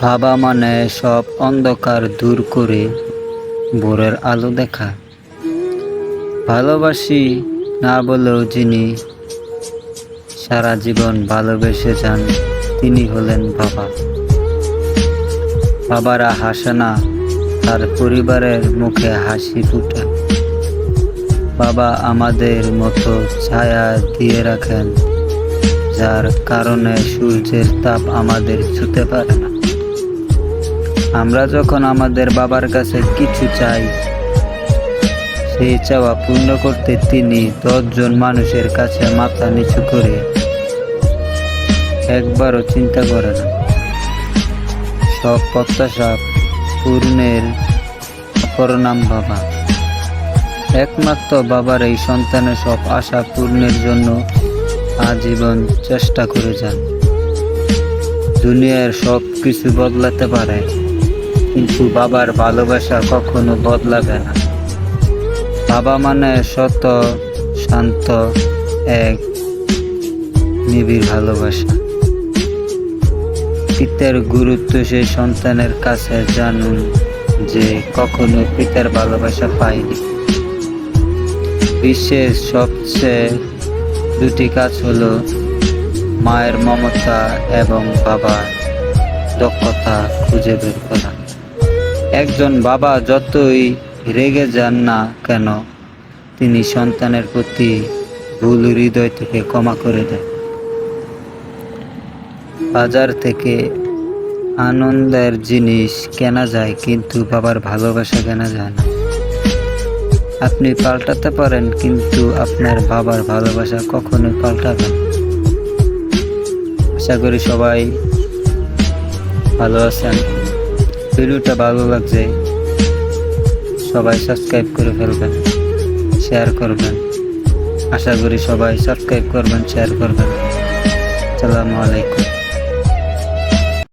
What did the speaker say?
ভাবা মানে সব অন্ধকার দূর করে ভোরের আলো দেখা। ভালোবাসি না বলেও যিনি সারা জীবন ভালোবেসে যান, তিনি হলেন বাবা। বাবারা হাসে না, তার পরিবারের মুখে হাসি ফুটে। বাবা আমাদের মতো ছায়া দিয়ে রাখেন। যার কারণে সূর্যের তাপ আমাদের ছুতে পারে না। আমরা যখন আমাদের বাবার কাছে কিছু চাই, সেই চাওয়া পূর্ণ করতে তিনি দশজন মানুষের কাছে মাথা নিচু করে একবারও চিন্তা করে না। সব প্রত্যাশা পূর্ণের অপর নাম বাবা। একমাত্র বাবার এই সন্তানের সব আশা পূর্ণের জন্য আজীবন চেষ্টা করে যান। দুনিয়ার সব কিছু বদলাতে পারে, কিন্তু বাবার ভালোবাসা কখনো বদলাবে না। বাবা মানে শত শান্ত, এক, নিবিড় ভালোবাসা। পিতার গুরুত্ব সেই সন্তানের কাছে জানুন যে কখনো পিতার ভালোবাসা পায়নি। বিশ্বের সবচেয়ে দুটি কাজ হলো মায়ের মমতা এবং বাবার দক্ষতা খুঁজে বের করা। একজন বাবা যতই রেগে যান না কেন, তিনি সন্তানের প্রতি ভুল হৃদয় থেকে ক্ষমা করে দেন। বাজার থেকে আনন্দের জিনিস কেনা যায়, কিন্তু বাবার ভালোবাসা কেনা যায় না। আপনি পাল্টাতে পারেন, কিন্তু আপনার বাবার ভালোবাসা কখনোই পাল্টাবেন না। আশা করি সবাই ভালো আছেন। ভিডিওটা ভালো লাগছে সবাই সাবস্ক্রাইব করে ফেলবেন, শেয়ার করবেন। আশা করি সবাই সাবস্ক্রাইব করবেন, শেয়ার করবেন। আসসালামু আলাইকুম।